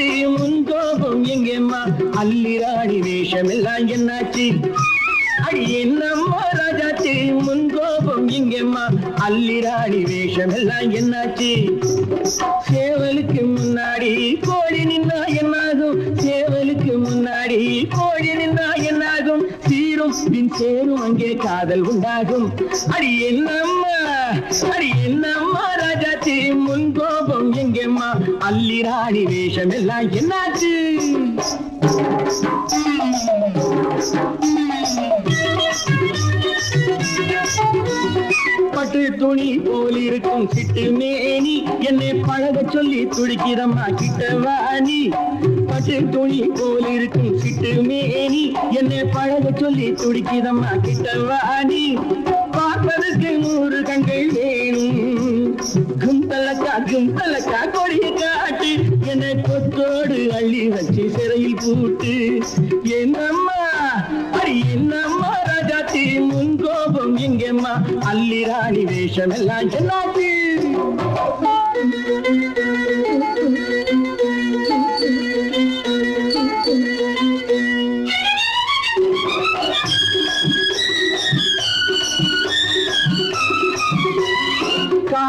கோபம் எங்கேம்மா அல்லிராணி வேஷம் எல்லாம் என்னாச்சு? அடி என்னம்மா ராஜாச்சி? முன் கோபம் எங்கேம்மா அல்லிராணி வேஷம் எல்லாம் என்னாச்சு? சேவலுக்கு முன்னாடி கோழி நின்னா என்னாகும்? சேவலுக்கு முன்னாடி கோழி சீரும் பின் சேரும் அங்கே காதல் உண்டாகும். அடி என்னம்மா அடி என்னம்மா ராஜாச்சி முன் கோபம் எங்கேம்மா? அல்லிராணி வேஷம் எல்லாம் என்னாச்சு? பட்டு துணி போல் இருக்கும் சிட்டு மேனி. என்னை பழக சொல்லி துடிக்கிறம்மா கிட்ட வாணி. காற்றில் துணி போல் இருக்கும் சிட்டு மேனி. என்னை பழக சொல்லி துடிக்கிதம்மா கிட்ட வாணி பார்ப்பதற்கு நூறு கண்கள் வேணும். கும்பலக்கா கும்பலக்கா கொடிய காட்டு. என்னை கொத்தோடு அள்ளி வச்சு சிறையில் பூட்டு. என்னம்மா என்னம்மா ராஜாத்தி முன் கோபம் எங்கம்மா? அள்ளி ராணி வேஷம் எல்லாம் என்னாச்சு?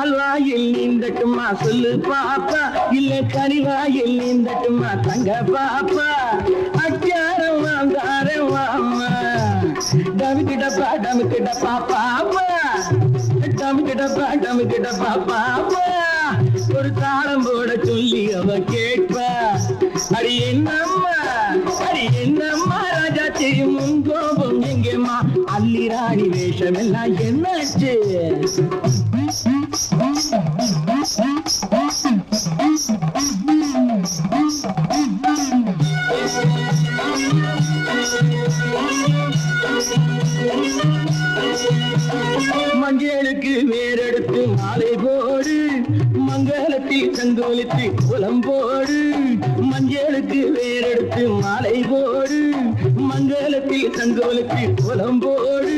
கால்வாயில் நீந்தட்டுமா சொல்லு பாப்பா. இல்ல கனிவாயில் நீந்தட்டுமா தங்க பாப்பா. அச்சாரம் வாங்காரம் வாமா டமுக்கிட்டப்பா டமுக்கிட்டப்பா பாப்பா. டமுக்கிட்டப்பா டமுக்கிட்டப்பா பாப்பா. ஒரு தாளம் போட சொல்லி அவ கேட்பா. அடி என்னம்மா அடி என்னம்மா ராஜா செய்யும் முன் கோபம் எங்கேம்மா? அள்ளி ராணி வேஷம் எல்லாம் என்னாச்சு? மஞ்சளுக்கு வேறெடுத்து மாலை போடு. மங்களத்தில் சங்கோலித்து குலம் போடு. மஞ்சளுக்கு வேறெடுத்து மாலை போடு. மங்களத்தில் சங்கோலித்து குலம் போடு.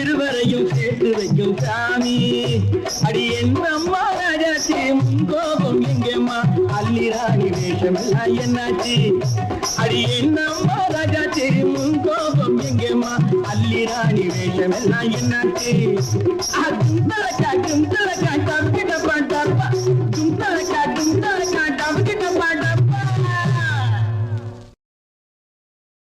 இருவரையும் சேர்த்து வைக்கும் சாமி. அடி என்னம்மா ராஜாச்சி முன் கோபம் எங்கேம்மா? ராணி வேஷம் எல்லாம் என்னாச்சு? அடி என்னம்மா ராஜாச்சி முன் கோபம் எங்கேம்மா? ராணி வேஷம் எல்லாம் என்னாச்சு தும் தலக்கா கும் தலக்கா டப்பிட பாட்டா